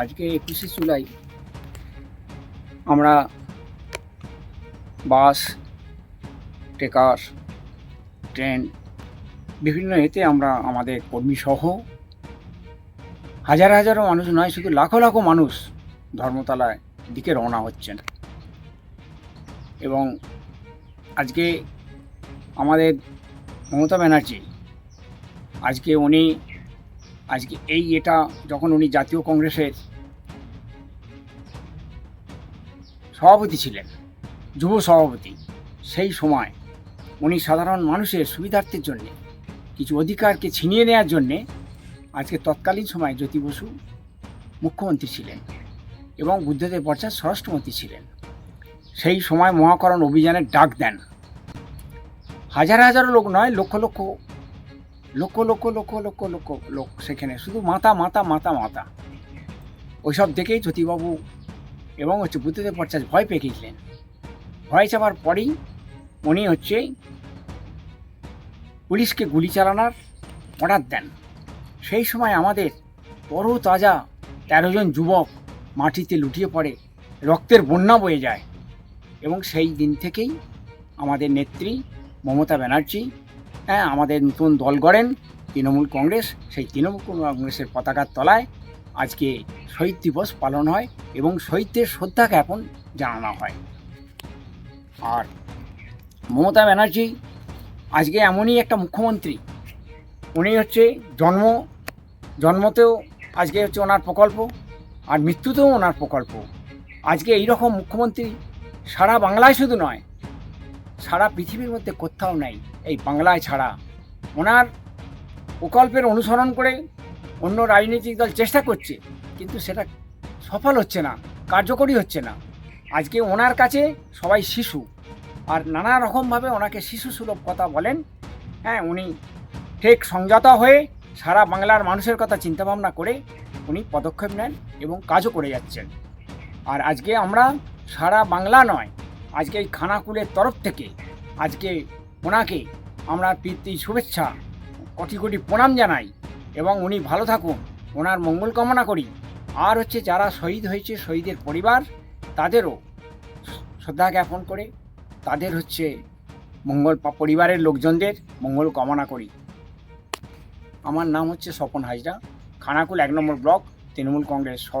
আজকে একুশে জুলাই আমরা বাস ট্রেকার ট্রেন, বিভিন্ন এতে আমরা আমাদের কর্মী সহ হাজার হাজারো মানুষ নয়, শুধু লাখো লাখো মানুষ ধর্মতলায় দিকে রওনা হচ্ছেন। এবং আজকে আমাদের মমতা ব্যানার্জি, আজকে উনি আজকে এই এটা যখন উনি জাতীয় কংগ্রেসের সভাপতি ছিলেন, যুব সভাপতি, সেই সময় উনি সাধারণ মানুষের সুবিধার্থের জন্যে, কিছু অধিকারকে ছিনিয়ে নেওয়ার জন্যে আজকে তৎকালীন সময় জ্যোতি বসু মুখ্যমন্ত্রী ছিলেন এবং বুদ্ধদেব ভট্টাচার্য স্বরাষ্ট্রমন্ত্রী ছিলেন। সেই সময় মহাকরণ অভিযানের ডাক দেন। হাজার হাজার লোক নয়, লক্ষ লক্ষ লক্ষ লক্ষ লক্ষ লক্ষ লক্ষ লোক সেখানে। শুধু মাথা মাথা মাথা মাথা ওইসব দেখেই জ্যোতিবাবু এবং হচ্ছে বুদ্ধদেব ভট্টাচার্য ভয় পেয়ে গিয়েছিলেন ভয় চাপার পরেই উনি হচ্ছে পুলিশকে গুলি চালানোর অর্ডার দেন। সেই সময় আমাদের তরু তাজা তেরো জন যুবক মাটিতে লুটিয়ে পড়ে, রক্তের বন্যা বয়ে যায় এবং সেই দিন থেকেই আমাদের নেত্রী মমতা ব্যানার্জি হ্যাঁ আমাদের নতুন দল গড়েন তৃণমূল কংগ্রেস, সেই তৃণমূল কংগ্রেসের পতাকার তলায় আজকে শহীদ দিবস পালন হয় এবং শহীদদের শ্রদ্ধা জ্ঞাপন জানানো হয়। আর মমতা ব্যানার্জি আজকে এমনই একটা মুখ্যমন্ত্রী। উনি হচ্ছে জন্ম, জন্মতেও আজকে হচ্ছে ওনার প্রকল্প আর মৃত্যুতেও ওনার প্রকল্প। আজকে এই রকম মুখ্যমন্ত্রী সারা বাংলায় শুধু নয় সারা পৃথিবীর মধ্যে কোথাও নেই, এই বাংলায় ছাড়া। ওনার প্রকল্পের অনুসরণ করে অন্য রাজনৈতিক দল চেষ্টা করছে, কিন্তু সেটা সফল হচ্ছে না, কার্যকরী হচ্ছে না। আজকে ওনার কাছে সবাই শিশু, আর নানা রকমভাবে ওনাকে শিশু সুলভ কথা বলেন। হ্যাঁ উনি ঠিক সংযত হয়ে সারা বাংলার মানুষের কথা চিন্তাভাবনা করে উনি পদক্ষেপ নেন এবং কাজও করে যাচ্ছেন। আর আজকে আমরা সারা বাংলা নয়, আজকে এই খানাকুলের তরফ থেকে আজকে ওনাকে আমরা প্রীতি শুভেচ্ছা, কোটি কোটি প্রণাম জানাই এবং উনি ভালো থাকুন। ওনার মঙ্গল কামনা করি। আর হচ্ছে যারা শহীদ হয়েছে, শহীদের পরিবার, তাদেরও শ্রদ্ধা জ্ঞাপন করে তাদের হচ্ছে মঙ্গল পরিবারের লোকজনদের মঙ্গল কামনা করি। আমার নাম হচ্ছে স্বপন হাজরা, খানাকুল এক নম্বর ব্লক, তৃণমূল কংগ্রেস সহ